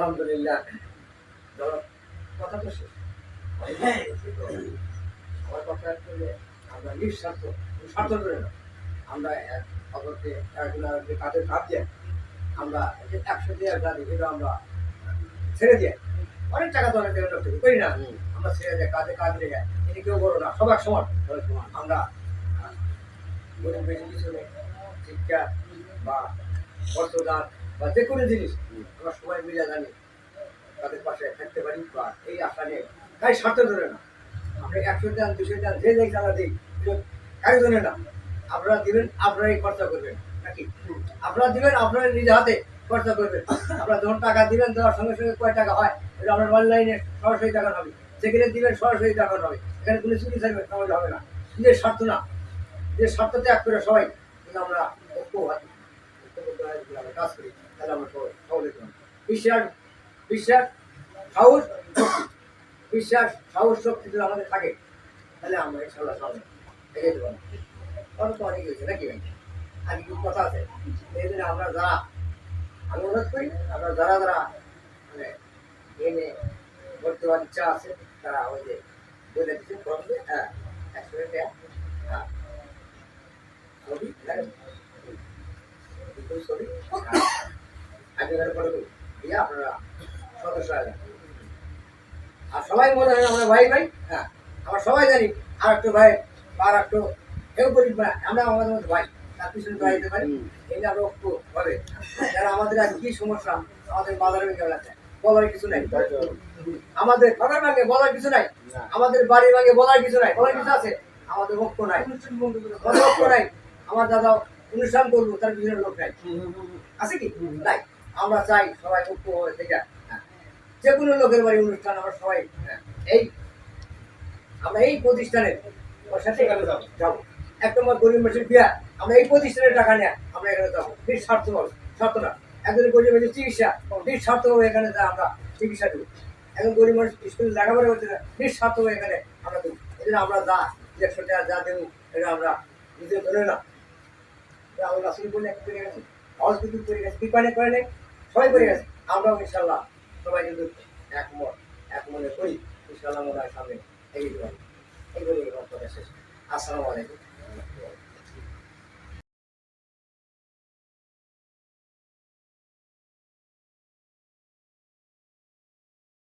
আলহামদুলিল্লাহ। কথা শেষ। আমার কথা হচ্ছে আমরা নিঃস্বার্থ, স্বার্থ করে না আমরা এক অপরকে কাঁধে কাঁধ দিয়ে আমরা একশো দিয়ে আমরা ছেড়ে দিয়ে অনেক টাকা তো অনেক থেকে করি না। আমরা ছেড়ে দিয়ে কাঁধে কাঁধ রেখে এটি কেউ বড় না, সবার সমান। আমরা গরিব বেশি কিছু শিক্ষা বা বস্ত্রদান বা যে কোনো জিনিস, আমরা সবাই মিলে জানি তাদের পাশে থাকতে পারি বা এই আশা নিয়ে। তাই স্বার্থ ধরে না। আমরা একশো দান দুশো দান যে যে চাঁদা দিই ধরে না। আপনারা দিবেন, আপনারাই খরচা করবেন, নাকি? আপনারা দিবেন আপনারা নিজে হাতে খরচা করবেন। আপনারা যখন টাকা দিবেন, দেওয়ার সঙ্গে সঙ্গে কয় টাকা হয়, এটা আপনার অনলাইনে সরাসরি টাকা হবে। যেখানে দিবেন, সরাসরি টাকা হবে। এখানে কোনো চুরি থাকবে সমাজ হবে না। নিজের স্বার্থ না। নিজের স্বার্থ ত্যাগ করে সবাই আমরা ঐক্য হয় কাজ করি। বিশ্বাস সাহস। বিশ্বাস, সাহস আমাদের থাকে, তাহলে আমরা ইনশাল্লাহ সামনে এগিয়ে দেবো অনেক তো অনেক হয়েছে, নাকি আর কি কথা আছে? এই আমরা যারা, আমি অনুরোধ করি, আমরা যারা যারা মানে এনে ভর্তি হওয়ার ইচ্ছা আছে, তারা ওই যে বলে দিচ্ছে দিয়ে হ্যাঁ একশো হ্যাঁ। ছবি দিয়ে আপনারা সদস্য আর সবাই মনে হয় আমরা ভাই ভাই? হ্যাঁ আমরা সবাই জানি আর একটু ভাই আর একটু কেউ না আমরা আমাদের মধ্যে ভাই তার পিছনে দাঁড়াইতে পারি। এই আমরা একটু হবে। যারা আমাদের আজ কি সমস্যা আমাদের বাজারে কেমন আছে বলার কিছু নাই। আমাদের বাজার ভাগে বলার কিছু নাই। আমাদের বাড়ির ভাগে বলার কিছু নাই। বলার কিছু আছে? আমাদের ঐক্য নাই। ঐক্য নাই। আমার দাদা অনুষ্ঠান করব তার পিছনে লোক নাই। আছে কি? নাই। আমরা চাই সবাই ঐক্য হয়ে থেকে। যে কোনো লোকের বাড়ি অনুষ্ঠান আমরা সবাই হ্যাঁ, এই আমরা এই প্রতিষ্ঠানের ওর সাথে যাব। এক নম্বর গরিব মানুষের বিয়া আমরা এই প্রতিষ্ঠানের টাকা নেয় আমরা এখানে যাব। নিঃস্বার্থ স্বার্থ না। একজন গরিব মানুষের চিকিৎসা নিঃস্বার্থ হবে এখানে যা আমরা চিকিৎসা দেবো। একজন গরিব মানুষ স্কুলে লেখাপড়া করতে না নিঃস্বার্থ হবে এখানে আমরা দেবো। এই আমরা যা একশো টাকা যা দেবো এটা আমরা নিজে ধরে না। আমরা রাসুল বলে এক করে গেছি কিন্তু করে গেছে বিপানে করে নেই। সবাই করে গেছে, আমরাও ইনশাল্লাহ সবাই কিন্তু একমত এক মনে করি, ইনশাল্লাহ মনে সামনে এগিয়ে দেবো এই আমার কথা শেষ। আসসালামু আলাইকুম।